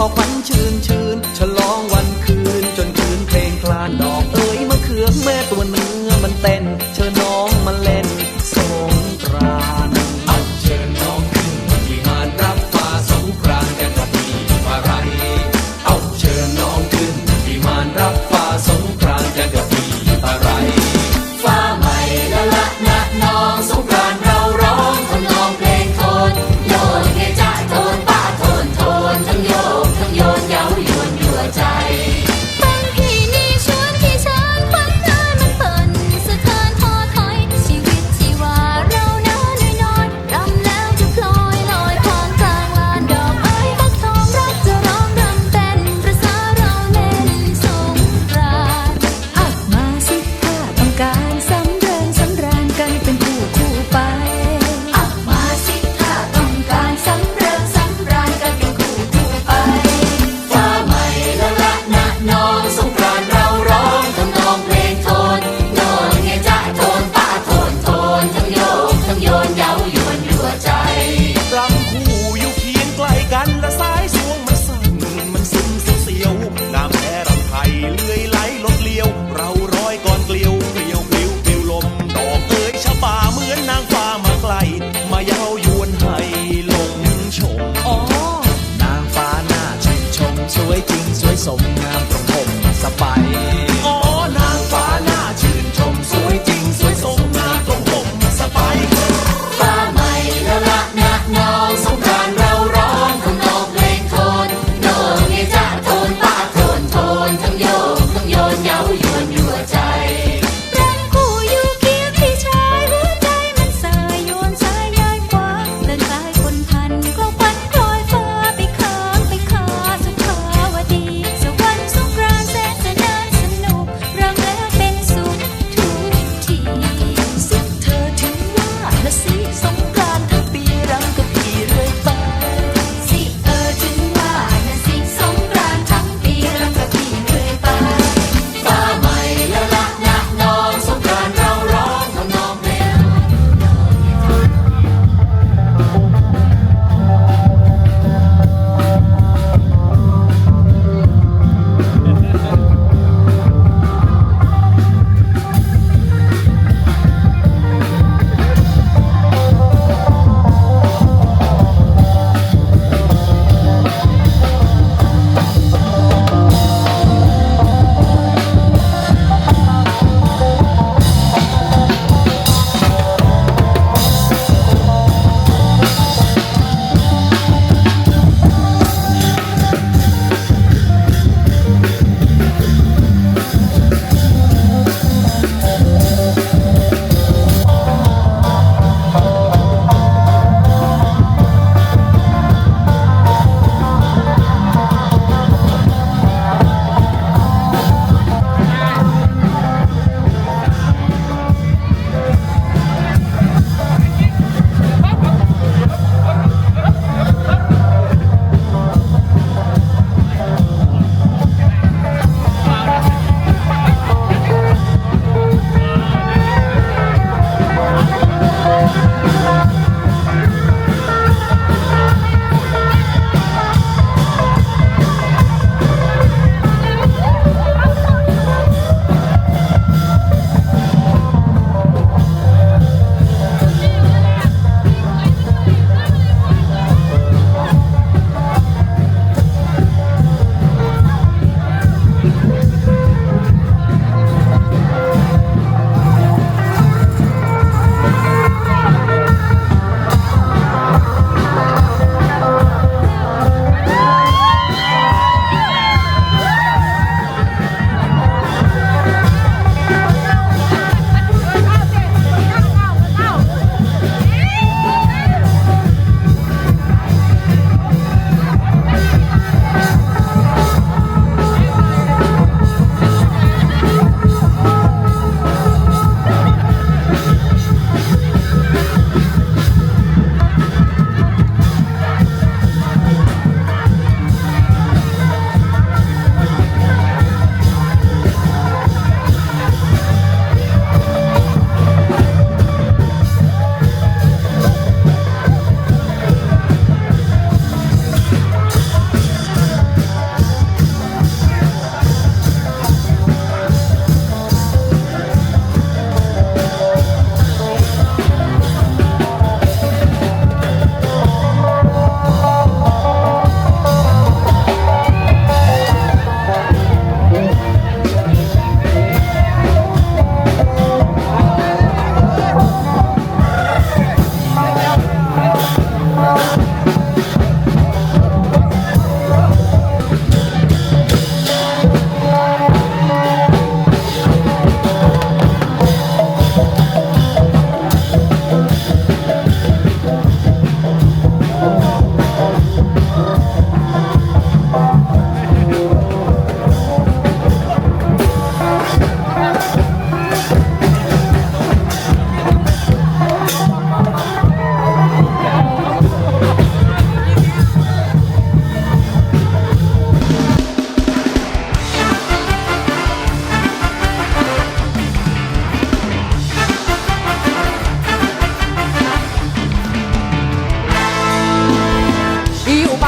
พอฝันชื้นชื้นฉลอง มาเย้ายวนให้ลงชมนางฟ้าหน้าชื่นชม สวยจริงสวยสมงาม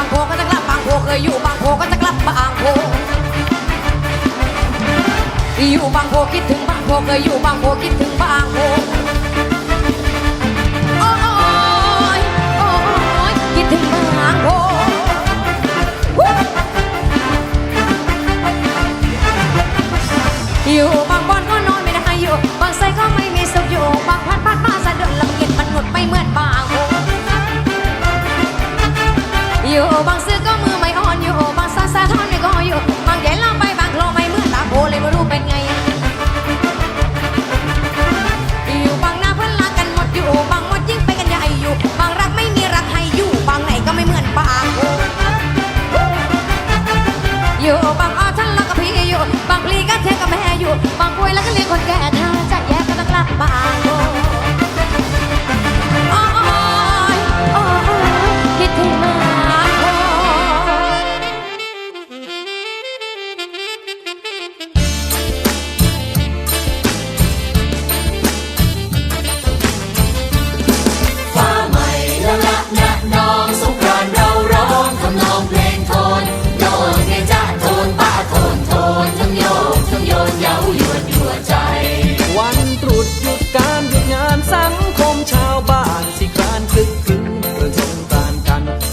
างโพก็จะกลับบางโพเคยอยู่บางโพก็จะกลับบางโพอยู่บางโพคิดถึงบางโพเคยอยู่บางโพคิดถึงบางโพโอ้ยโอ้ยคิดถึงบางโพอยู่บางบอนก็นอนไม่ได้อยู่บางไซก็ไม่มีสุขอยู่บางพันพันมาสะดุดลำเอียดมันหมดไม่เหมือนบาง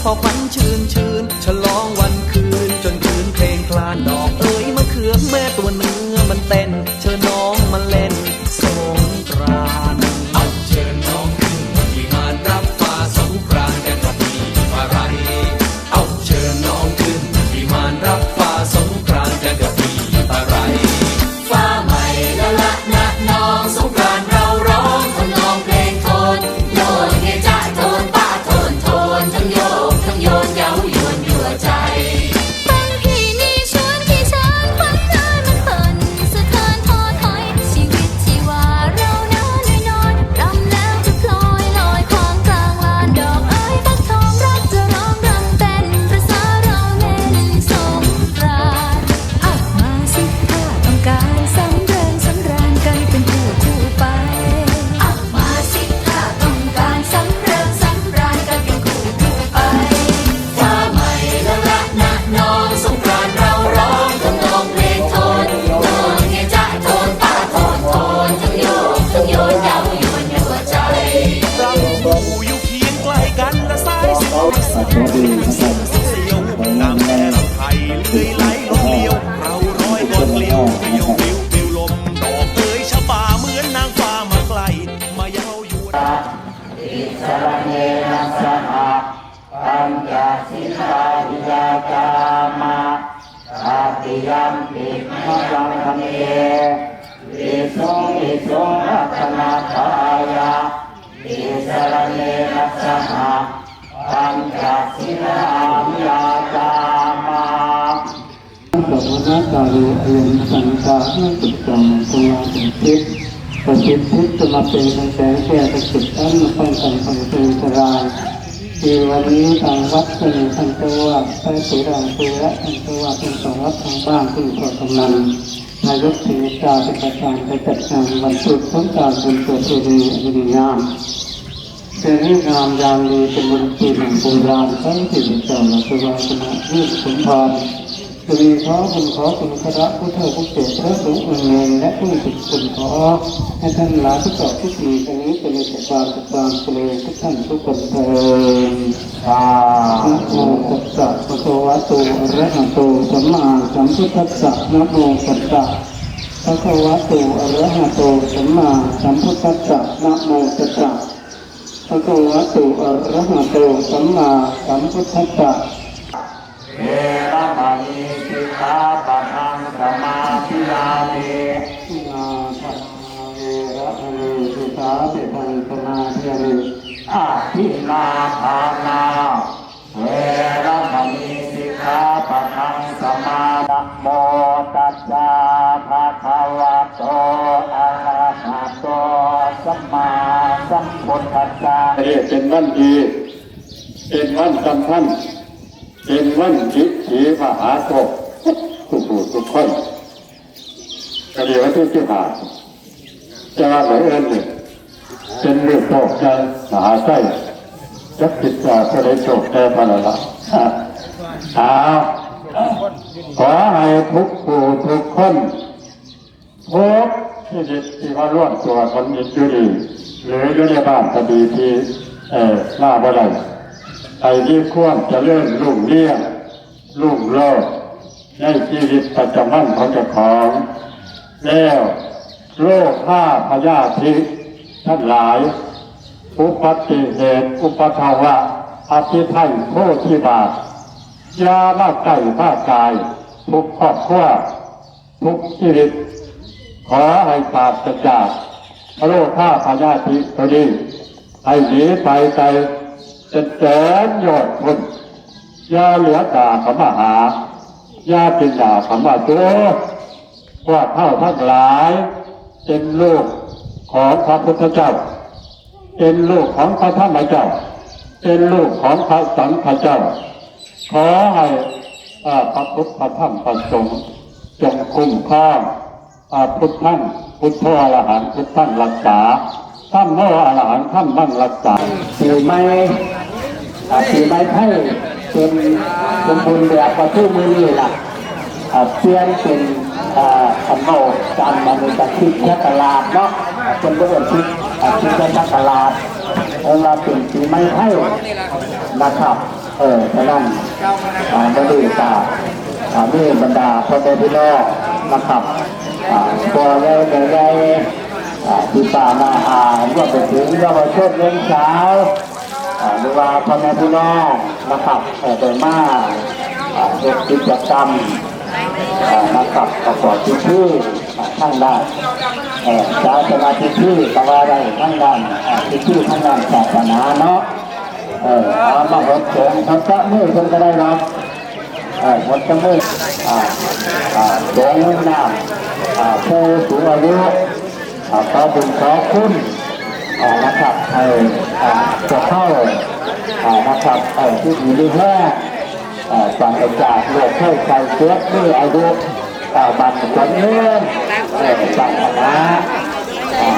กันพอควันชื่น สรเนนะสหะปัญจสิกขาวิยาจามาอาติยัมปิมะลังคันเยอิสุงอิสุงรัตนาทายาอิสรเนนะสหะปัญจสิกขาวิยาจามาสัพพะตาโรอยันสังกาเมติ ประสิทธิ์ทิศจะมาเป็นแสงแก่ตะกิดอันมาป้องกันความเป็นสลายที่วันนี้ทางวัดก็มีท่านเจ้าว่าพระสุรังเทระท่านเจ้าว่าเป็นสองวัดทางบ้านที่ขอกำนันนายกเทศาเป็นประธานไปจัดงานวันศุกร์สงการารบนตัวเทวีอดีงามเป็นเรื่องงามยามดีเป็นวันปีแห่งโบราณทั้งที่เจ้าและสวาสนารูปสมภาร จะมีขอคุณขอคุณคณะผู้เฒ่าผู้เก่พระสงฆ์องค์เองและผู้ติดคุณขอให้ท่านหลาทุกต่อทุกมีกันนี้เป็นแต่ความสุขความเจริญทุกท่านทุกคนเถิดสานะโมตัสสะภะคะวะโตอะระหะโตสัมมาสัมพุทธัสสะนะโมตัสสะภะคะวะโตอะระหะโตสัมมาสัมพุทธัสสะนะโมตัสสะพระโวะโตอะระหะโตสัมมาสัมพุทธัสสะเสมาธิยามิอาทินาทานาเวรมณีสิกขาปะทังสมานะโมตัสสะภะคะวะโตอะระหะโตสัมมาสัมพุทธัสสะเรียกเป็นวันดีเป็นวันสำคัญเป็นวันจิตถีมหาโภคทุกผู้ทุกคนก็เรียกว่าที่ที่ผ่านจะว่าเหมือนเอิญเนี่ย เป็นเรื่องโชคใจมหาไส้จักจิตจาก็ได้โชคแก่พระละละอ้าวขอให้ทุกผู้ทุกคนทุกชีวิตที่มาร่วมตัวคนยินดีหรืออยู่ในบ้านก็ดีที่เอ่อหน้าบ่ได้ไอ้ที่ควรจะเริ่มลุ่งเลี้ยงลุ่งโลดในชีวิตประจำวันของเจ้าของ แล้วโรคห้าพยาธิ ทั้งหลาย อุปัติเหตุ อุปทาวะอภิไทยโทษที่บาทยามาไก่ผ้ากาย ทุกครอบครัวทุกชีวิต ขอให้ปราศจากโรคข้าพยาธิตัวนี้ให้หนีไปไกลจะเจิญยอดคนยาเหลือด่าขมาหายาเป็นดาขมาตัวว่าเท่าทั้งหลายเป็นลูก ของพระพุทธเจ้า เป็นลูกของพระธรรมเจ้า เป็นลูกของพระสังฆเจ้า ขอให้อาพระพุทธพระธรรมพระสงฆ์จงคุ้มครองอาพุทธันพุทธอรหันต์พุทธันรักษาท่านโมอรหันต์ท่านมั่นรักษาปีใหม่อ่าปีใหม่ไทยเป็นสมบูรณ์แบบประตูมือนี่ล่ะเปลี่ยนเป็นอ่าคำโมจำมันเป็นจากที่แค่ตลาดเนาะ เป็นเรื่งที่อ่าที่แค่ตลาดเอามาเป็นปีใหม่ไทยนะครับ เออฉะนั้นบริษัทอ่ามีบรรดาพ่อแม่พี่น้องนะครับอ่าตัวใหญ่ใหญ่ใหญ่อ่าที่ป่ามาอ่ารวมไปถึงเยาวชนเลี้ยงสาวอ่าหรือว่าพ่อแม่พี่น้องนะครับเออโดยมากอ่าเฮ็ดกิจกรรมอ่านะครับประกอบพิธีอ่า ทั้งด้านเอ่อศาสนาพิธีก็ว่าได้ทั้งด้านอ่าพิธีทั้งด้านศาสนาเนาะเออเอามาหดเสียงทำซะมือคนก็ได้รับเออหดจะมืออ่าอ่าสงน้ำอ่าผู้สูงอายุอ่าขอบุญขอคุณอ่านะครับเอออ่าจะเข้าอ่านะครับเออที่อยู่ในแห้งอ่าจากจากโลกเคยใส่เสื้อมืออายุ อ่าบัตรจนเงินเออจากนะ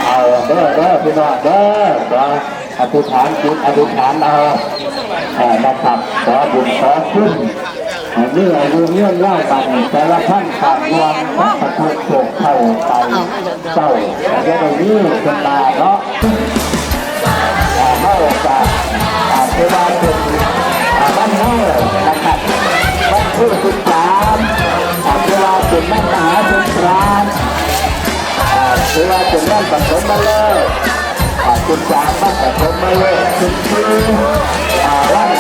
เอาเด้อเด้อพี่น้องเด้อขออธิษฐานจิตอธิษฐานเอานะครับขอบุญขอคุณอันนี้อายุเงื่อนล่าบันแต่ละท่านขาดรวมพระพุทธโศกเข้าไปเจ้าเดี๋ยวนี้เป็นตาเนาะ จากบ้านแต่ผมไม่เว้กคุณชื่ออาลั่น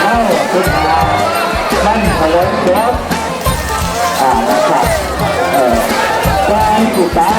เล่าคุณอาลั่นเฉลิมยศอ่านะครับเอ่อการกุตา